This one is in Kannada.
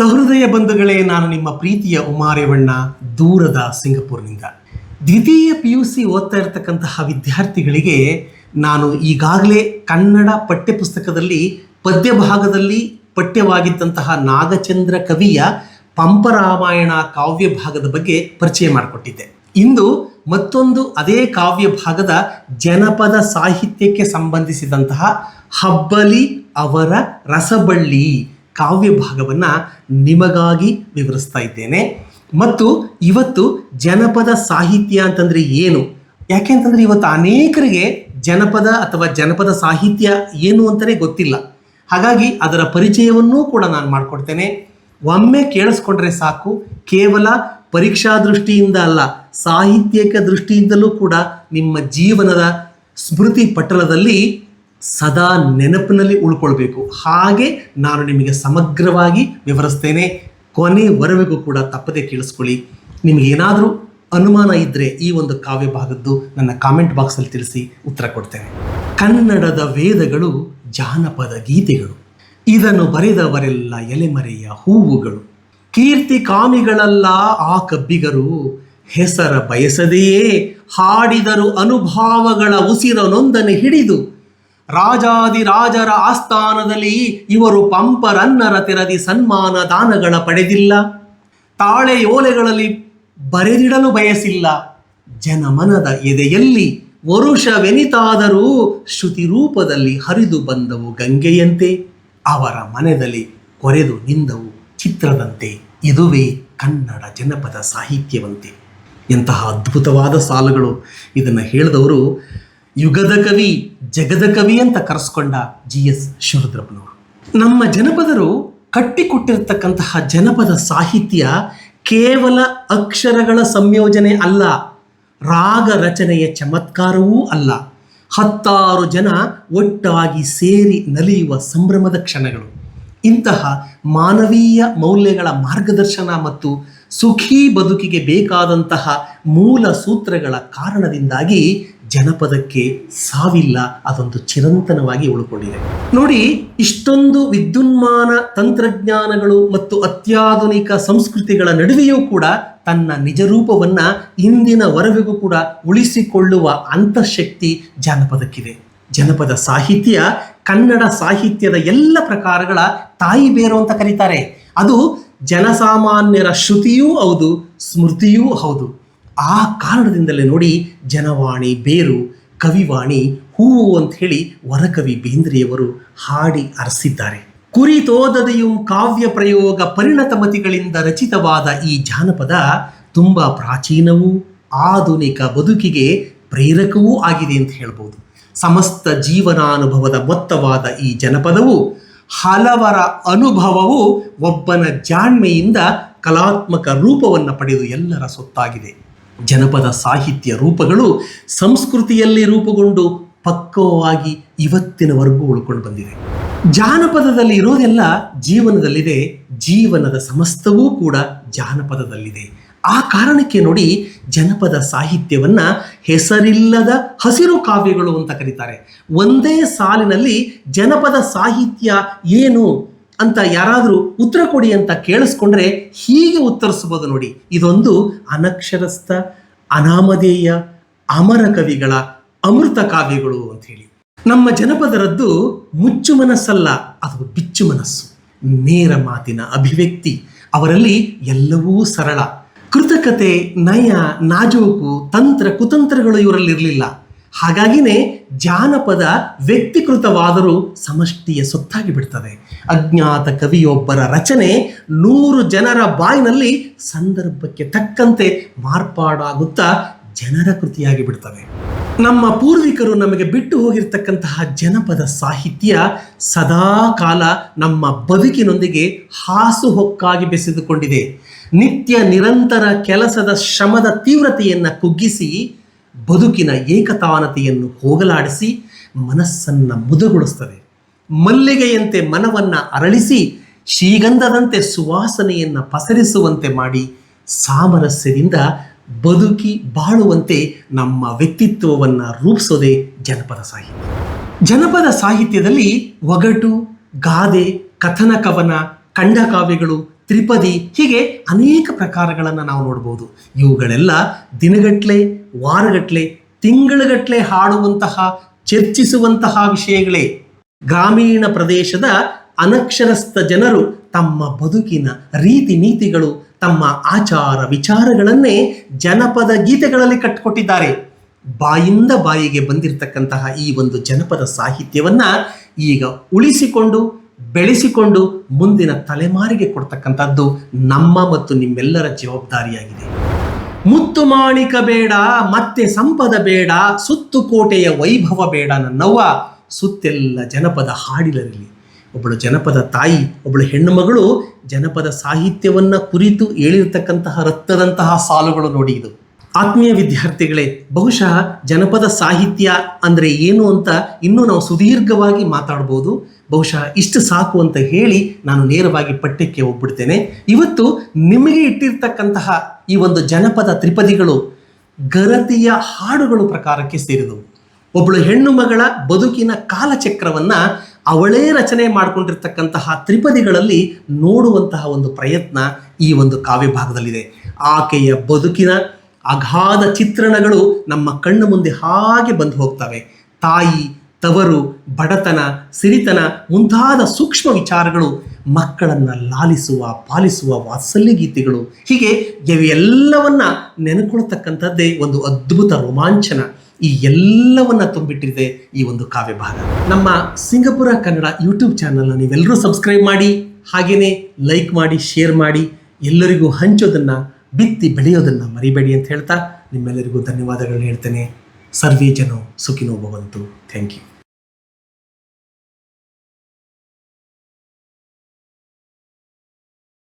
ಸಹೃದಯ ಬಂಧುಗಳೇ, ನಾನು ನಿಮ್ಮ ಪ್ರೀತಿಯ ಉಮಾರೇವಣ್ಣ, ದೂರದ ಸಿಂಗಪುರ್ನಿಂದ. ದ್ವಿತೀಯ ಪಿ ಯು ಸಿ ಓದ್ತಾ ಇರತಕ್ಕಂತಹ ವಿದ್ಯಾರ್ಥಿಗಳಿಗೆ ನಾನು ಈಗಾಗಲೇ ಕನ್ನಡ ಪಠ್ಯಪುಸ್ತಕದಲ್ಲಿ ಪದ್ಯ ಭಾಗದಲ್ಲಿ ಪಠ್ಯವಾಗಿದ್ದಂತಹ ನಾಗಚಂದ್ರ ಕವಿಯ ಪಂಪರಾಮಾಯಣ ಕಾವ್ಯ ಭಾಗದ ಬಗ್ಗೆ ಪರಿಚಯ ಮಾಡಿಕೊಟ್ಟಿದ್ದೆ. ಇಂದು ಮತ್ತೊಂದು ಅದೇ ಕಾವ್ಯ ಭಾಗದ ಜನಪದ ಸಾಹಿತ್ಯಕ್ಕೆ ಸಂಬಂಧಿಸಿದಂತಹ ಹಬ್ಬಲಿ ಅವರ ರಸಬಳ್ಳಿ. ಕಾವ್ಯ ಭಾಗವನ್ನು ನಿಮಗಾಗಿ ವಿವರಿಸ್ತಾ ಇದ್ದೇನೆ. ಮತ್ತು ಇವತ್ತು ಜನಪದ ಸಾಹಿತ್ಯ ಅಂತಂದರೆ ಏನು? ಯಾಕೆ ಅಂತಂದರೆ ಇವತ್ತು ಅನೇಕರಿಗೆ ಜನಪದ ಅಥವಾ ಜನಪದ ಸಾಹಿತ್ಯ ಏನು ಅಂತಲೇ ಗೊತ್ತಿಲ್ಲ. ಹಾಗಾಗಿ ಅದರ ಪರಿಚಯವನ್ನೂ ಕೂಡ ನಾನು ಮಾಡಿಕೊಡ್ತೇನೆ. ಒಮ್ಮೆ ಕೇಳಿಸ್ಕೊಂಡ್ರೆ ಸಾಕು. ಕೇವಲ ಪರೀಕ್ಷಾ ದೃಷ್ಟಿಯಿಂದ ಅಲ್ಲ ಸಾಹಿತ್ಯಕ ದೃಷ್ಟಿಯಿಂದಲೂ ಕೂಡ ನಿಮ್ಮ ಜೀವನದ ಸ್ಮೃತಿ ಪಟಲದಲ್ಲಿ ಸದಾ ನೆನಪಿನಲ್ಲಿ ಉಳ್ಕೊಳ್ಬೇಕು. ಹಾಗೆ ನಾನು ನಿಮಗೆ ಸಮಗ್ರವಾಗಿ ವಿವರಿಸ್ತೇನೆ. ಕೊನೆವರೆಗೂ ಕೂಡ ತಪ್ಪದೆ ಕೇಳಿಸ್ಕೊಳ್ಳಿ. ನಿಮಗೇನಾದರೂ ಅನುಮಾನ ಇದ್ದರೆ ಈ ಒಂದು ಕಾವ್ಯ ಭಾಗದ್ದು ನನ್ನ ಕಾಮೆಂಟ್ ಬಾಕ್ಸಲ್ಲಿ ತಿಳಿಸಿ ಉತ್ತರ ಕೊಡ್ತೇನೆ. ಕನ್ನಡದ ವೇದಗಳು ಜಾನಪದ ಗೀತೆಗಳು. ಇದನ್ನು ಬರೆದವರೆಲ್ಲ ಎಲೆಮರೆಯ ಹೂವುಗಳು. ಕೀರ್ತಿ ಕಾಮಿಗಳಲ್ಲ ಆ ಕಬ್ಬಿಗರು ಹೆಸರ ಬಯಸದೆಯೇ. ಹಾಡಿದರು ಅನುಭಾವಗಳ ಉಸಿರನೊಂದನೆ ಹಿಡಿದು. ರಾಜಾದಿರಾಜರ ಆಸ್ಥಾನದಲ್ಲಿ ಇವರು ಪಂಪರನ್ನರ ತೆರದಿ ಸನ್ಮಾನ ದಾನಗಳ ಪಡೆದಿಲ್ಲ. ತಾಳೆಯೋಲೆಗಳಲ್ಲಿ ಬರೆದಿಡಲು ಬಯಸಿಲ್ಲ. ಜನಮನದ ಎದೆಯಲ್ಲಿ ವರುಷವೆನಿತಾದರೂ ಶ್ರುತಿ ರೂಪದಲ್ಲಿ ಹರಿದು ಬಂದವು ಗಂಗೆಯಂತೆ. ಅವರ ಮನೆಯಲ್ಲಿ ಕೊರೆದು ನಿಂದವು ಚಿತ್ರದಂತೆ. ಇದುವೇ ಕನ್ನಡ ಜನಪದ ಸಾಹಿತ್ಯವಂತೆ. ಎಂತಹ ಅದ್ಭುತವಾದ ಸಾಲುಗಳು ಇದನ್ನು ಹೇಳಿದವರು ಯುಗದ ಕವಿ ಜಗದ ಕವಿ ಅಂತ ಕರೆಸ್ಕೊಂಡ ಜಿ ಎಸ್ ಶಿವರುದ್ರಪ್ಪನವರು ನಮ್ಮ ಜನಪದರು ಕಟ್ಟಿಕೊಟ್ಟಿರ್ತಕ್ಕಂತಹ ಜನಪದ ಸಾಹಿತ್ಯ ಕೇವಲ ಅಕ್ಷರಗಳ ಸಂಯೋಜನೆ ಅಲ್ಲ, ರಾಗ ರಚನೆಯ ಚಮತ್ಕಾರವೂ ಅಲ್ಲ. ಹತ್ತಾರು ಜನ ಒಟ್ಟಾಗಿ ಸೇರಿ ನಲಿಯುವ ಸಂಭ್ರಮದ ಕ್ಷಣಗಳು. ಇಂತಹ ಮಾನವೀಯ ಮೌಲ್ಯಗಳ ಮಾರ್ಗದರ್ಶನ ಮತ್ತು ಸುಖಿ ಬದುಕಿಗೆ ಬೇಕಾದಂತಹ ಮೂಲ ಸೂತ್ರಗಳ ಕಾರಣದಿಂದಾಗಿ ಜನಪದಕ್ಕೆ ಸಾವಿಲ್ಲ, ಅದೊಂದು ಚಿರಂತನವಾಗಿ ಉಳ್ಕೊಂಡಿದೆ. ನೋಡಿ, ಇಷ್ಟೊಂದು ವಿದ್ಯುನ್ಮಾನ ತಂತ್ರಜ್ಞಾನಗಳು ಮತ್ತು ಅತ್ಯಾಧುನಿಕ ಸಂಸ್ಕೃತಿಗಳ ನಡುವೆಯೂ ಕೂಡ ತನ್ನ ನಿಜ ರೂಪವನ್ನ ಇಂದಿನವರೆಗೂ ಕೂಡ ಉಳಿಸಿಕೊಳ್ಳುವ ಅಂತಃಶಕ್ತಿ ಜಾನಪದಕ್ಕಿದೆ. ಜನಪದ ಸಾಹಿತ್ಯ, ಕನ್ನಡ ಸಾಹಿತ್ಯದ ಎಲ್ಲ ಪ್ರಕಾರಗಳ ತಾಯಿ ಬೇರು ಅಂತ ಕರೀತಾರೆ. ಅದು ಜನಸಾಮಾನ್ಯರ ಶ್ರುತಿಯೂ ಹೌದು, ಸ್ಮೃತಿಯೂ ಹೌದು. ಆ ಕಾರಣದಿಂದಲೇ ನೋಡಿ ಜನವಾಣಿ, ಬೇರು, ಕವಿವಾಣಿ, ಹೂವು ಅಂತ ಹೇಳಿ ವರಕವಿ ಬೇಂದ್ರೆಯವರು ಹಾಡಿ ಅರಸಿದ್ದಾರೆ. ಕುರಿತೋದದೆಯು ಕಾವ್ಯ ಪ್ರಯೋಗ ಪರಿಣತಮತಿಗಳಿಂದ ರಚಿತವಾದ ಈ ಜಾನಪದ ತುಂಬ ಪ್ರಾಚೀನವೂ ಆಧುನಿಕ ಬದುಕಿಗೆ ಪ್ರೇರಕವೂ ಆಗಿದೆ ಅಂತ ಹೇಳ್ಬೋದು. ಸಮಸ್ತ ಜೀವನಾನುಭವದ ಮೊತ್ತವಾದ ಈ ಜನಪದವು ಹಲವರ ಅನುಭವವು ಒಬ್ಬನ ಜಾಣ್ಮೆಯಿಂದ ಕಲಾತ್ಮಕ ರೂಪವನ್ನು ಪಡೆದು ಎಲ್ಲರ ಸೊತ್ತಾಗಿದೆ. ಜನಪದ ಸಾಹಿತ್ಯ ರೂಪಗಳು ಸಂಸ್ಕೃತಿಯಲ್ಲಿ ರೂಪುಗೊಂಡು ಪಕ್ವವಾಗಿ ಇವತ್ತಿನವರೆಗೂ ಉಳ್ಕೊಂಡು ಬಂದಿದೆ. ಜಾನಪದದಲ್ಲಿ ಇರೋದೆಲ್ಲ ಜೀವನದಲ್ಲಿದೆ, ಜೀವನದ ಸಮಸ್ತವೂ ಕೂಡ ಜಾನಪದದಲ್ಲಿದೆ. ಆ ಕಾರಣಕ್ಕೆ ನೋಡಿ ಜನಪದ ಸಾಹಿತ್ಯವನ್ನು ಹೆಸರಿಲ್ಲದ ಹಸಿರು ಕಾವ್ಯಗಳು ಅಂತ ಕರೀತಾರೆ. ಒಂದೇ ಸಾಲಿನಲ್ಲಿ ಜನಪದ ಸಾಹಿತ್ಯ ಏನು ಅಂತ ಯಾರಾದರೂ ಉತ್ತರ ಕೊಡಿ ಅಂತ ಕೇಳಿಸ್ಕೊಂಡ್ರೆ ಹೀಗೆ ಉತ್ತರಿಸ್ಬೋದು ನೋಡಿ. ಇದೊಂದು ಅನಕ್ಷರಸ್ಥ, ಅನಾಮಧೇಯ, ಅಮರ ಕವಿಗಳ ಅಮೃತ ಕಾವ್ಯಗಳು ಅಂತ ಹೇಳಿ. ನಮ್ಮ ಜನಪದರದ್ದು ಮುಚ್ಚು ಮನಸ್ಸಲ್ಲ, ಅದು ಬಿಚ್ಚು ಮನಸ್ಸು. ನೇರ ಮಾತಿನ ಅಭಿವ್ಯಕ್ತಿ. ಅವರಲ್ಲಿ ಎಲ್ಲವೂ ಸರಳ. ಕೃತಕತೆ, ನಯ, ನಾಜೂಕು, ತಂತ್ರ, ಕುತಂತ್ರಗಳು ಇವರಲ್ಲಿ ಇರಲಿಲ್ಲ ಹಾಗಾಗಿನೇ ಜಾನಪದ ವ್ಯಕ್ತಿಕೃತವಾದರೂ ಸಮಷ್ಟಿಯ ಸೊತ್ತಾಗಿ ಬಿಡ್ತದೆ. ಅಜ್ಞಾತ ಕವಿಯೊಬ್ಬರ ರಚನೆ ನೂರು ಜನರ ಬಾಯಿನಲ್ಲಿ ಸಂದರ್ಭಕ್ಕೆ ತಕ್ಕಂತೆ ಮಾರ್ಪಾಡಾಗುತ್ತಾ ಜನರ ಕೃತಿಯಾಗಿ ಬಿಡ್ತವೆ ನಮ್ಮ ಪೂರ್ವಿಕರು ನಮಗೆ ಬಿಟ್ಟು ಹೋಗಿರ್ತಕ್ಕಂತಹ ಜನಪದ ಸಾಹಿತ್ಯ ಸದಾ ಕಾಲ ನಮ್ಮ ಬದುಕಿನೊಂದಿಗೆ ಹಾಸುಹೊಕ್ಕಾಗಿ ಬೆಸೆದುಕೊಂಡಿದೆ. ನಿತ್ಯ ನಿರಂತರ ಕೆಲಸದ ಶ್ರಮದ ತೀವ್ರತೆಯನ್ನು ಕುಗ್ಗಿಸಿ ಬದುಕಿನ ಏಕತಾನತೆಯನ್ನು ಹೋಗಲಾಡಿಸಿ ಮನಸ್ಸನ್ನು ಮುದುಗೊಳಿಸ್ತದೆ. ಮಲ್ಲಿಗೆಯಂತೆ ಮನವನ್ನು ಅರಳಿಸಿ ಶ್ರೀಗಂಧದಂತೆ ಸುವಾಸನೆಯನ್ನು ಪಸರಿಸುವಂತೆ ಮಾಡಿ ಸಾಮರಸ್ಯದಿಂದ ಬದುಕಿ ಬಾಳುವಂತೆ ನಮ್ಮ ವ್ಯಕ್ತಿತ್ವವನ್ನು ರೂಪಿಸೋದೇ ಜನಪದ ಸಾಹಿತ್ಯ. ಜನಪದ ಸಾಹಿತ್ಯದಲ್ಲಿ ಒಗಟು, ಗಾದೆ ಕಥನ ಕವನ ಖಂಡಕಾವ್ಯಗಳು ತ್ರಿಪದಿ ಹೀಗೆ ಅನೇಕ ಪ್ರಕಾರಗಳನ್ನು ನಾವು ನೋಡ್ಬೋದು. ಇವುಗಳೆಲ್ಲ ದಿನಗಟ್ಲೆ, ವಾರಗಟ್ಲೆ, ತಿಂಗಳುಗಟ್ಲೆ ಹಾಡುವಂತಹ, ಚರ್ಚಿಸುವಂತಹ ವಿಷಯಗಳೇ. ಗ್ರಾಮೀಣ ಪ್ರದೇಶದ ಅನಕ್ಷರಸ್ಥ ಜನರು ತಮ್ಮ ಬದುಕಿನ ರೀತಿ ನೀತಿಗಳು, ತಮ್ಮ ಆಚಾರ ವಿಚಾರಗಳನ್ನೇ ಜನಪದ ಗೀತೆಗಳಲ್ಲಿ ಕಟ್ಟಿಕೊಟ್ಟಿದ್ದಾರೆ ಬಾಯಿಂದ ಬಾಯಿಗೆ ಬಂದಿರತಕ್ಕಂತಹ ಈ ಒಂದು ಜನಪದ ಸಾಹಿತ್ಯವನ್ನು ಈಗ ಉಳಿಸಿಕೊಂಡು ಬೆಳೆಸಿಕೊಂಡು ಮುಂದಿನ ತಲೆಮಾರಿಗೆ ಕೊಡ್ತಕ್ಕಂಥದ್ದು ನಮ್ಮ ಮತ್ತು ನಿಮ್ಮೆಲ್ಲರ ಜವಾಬ್ದಾರಿಯಾಗಿದೆ. ಮುತ್ತು ಮಾಣಿಕ ಬೇಡ, ಮತ್ತೆ ಸಂಪದ ಬೇಡ, ಸುತ್ತು ಕೋಟೆಯ ವೈಭವ ಬೇಡ ನನ್ನವ್ವ. ಸುತ್ತೆಲ್ಲ ಜನಪದ ಹಾಡಿಲರಲ್ಲಿ. ಒಬ್ಬಳು ಜನಪದ ತಾಯಿ, ಒಬ್ಬಳು ಹೆಣ್ಣು ಮಗಳು ಜನಪದ ಸಾಹಿತ್ಯವನ್ನ ಕುರಿತು ಹೇಳಿರ್ತಕ್ಕಂತಹ ರಕ್ತದಂತಹ ಸಾಲುಗಳು ನೋಡಿ ಇದು. ಆತ್ಮೀಯ ವಿದ್ಯಾರ್ಥಿಗಳೇ, ಬಹುಶಃ ಜನಪದ ಸಾಹಿತ್ಯ ಅಂದರೆ ಏನು ಅಂತ ಇನ್ನೂ ನಾವು ಸುದೀರ್ಘವಾಗಿ ಮಾತಾಡ್ಬೋದು. ಬಹುಶಃ ಇಷ್ಟು ಸಾಕು ಅಂತ ಹೇಳಿ ನಾನು ನೇರವಾಗಿ ಪಠ್ಯಕ್ಕೆ ಹೋಗ್ಬಿಡ್ತೇನೆ ಇವತ್ತು ನಿಮಗೆ ಇಟ್ಟಿರ್ತಕ್ಕಂತಹ ಈ ಒಂದು ಜನಪದ ತ್ರಿಪದಿಗಳು ಗರತಿಯ ಹಾಡುಗಳು ಪ್ರಕಾರಕ್ಕೆ ಸೇರಿದವು. ಒಬ್ಬಳು ಹೆಣ್ಣು ಮಗಳ ಬದುಕಿನ ಕಾಲಚಕ್ರವನ್ನು ಅವಳೇ ರಚನೆ ಮಾಡಿಕೊಂಡಿರ್ತಕ್ಕಂತಹ ತ್ರಿಪದಿಗಳಲ್ಲಿ ನೋಡುವಂತಹ ಒಂದು ಪ್ರಯತ್ನ ಈ ಒಂದು ಕಾವ್ಯ ಭಾಗದಲ್ಲಿದೆ ಆಕೆಯ ಬದುಕಿನ ಅಗಾಧ ಚಿತ್ರಣಗಳು ನಮ್ಮ ಕಣ್ಣು ಮುಂದೆ ಹಾಗೆ ಬಂದು ಹೋಗ್ತವೆ. ತಾಯಿ, ತವರು, ಬಡತನ, ಸಿರಿತನ ಮುಂತಾದ ಸೂಕ್ಷ್ಮ ವಿಚಾರಗಳು ಮಕ್ಕಳನ್ನ ಲಾಲಿಸುವ, ಪಾಲಿಸುವ ವಾತ್ಸಲ್ಯ ಗೀತೆಗಳು. ಹೀಗೆ ಇವೆಲ್ಲವನ್ನ ನೆನಕೊಳ್ತಕ್ಕಂಥದ್ದೇ ಒಂದು ಅದ್ಭುತ ರೋಮಾಂಚನ. ಈ ಎಲ್ಲವನ್ನ ತುಂಬಿಟ್ಟಿದೆ ಈ ಒಂದು ಕಾವ್ಯ ಭಾಗ. ನಮ್ಮ ಸಿಂಗಪುರ ಕನ್ನಡ ಯೂಟ್ಯೂಬ್ ಚಾನಲ್ನ ನೀವೆಲ್ಲರೂ ಸಬ್ಸ್ಕ್ರೈಬ್ ಮಾಡಿ ಹಾಗೆಯೇ ಲೈಕ್ ಮಾಡಿ, ಶೇರ್ ಮಾಡಿ, ಎಲ್ಲರಿಗೂ ಹಂಚೋದನ್ನ ಬಿತ್ತಿ ಬೆಳೆಯೋದನ್ನು ಮರಿಬೇಡಿ ಅಂತ ಹೇಳ್ತಾ ನಿಮ್ಮೆಲ್ಲರಿಗೂ ಧನ್ಯವಾದಗಳನ್ನ ಹೇಳ್ತೇನೆ. ಸರ್ವೇ ಜನೋ ಸುಖಿನೋ ಭವಂತು. Thank you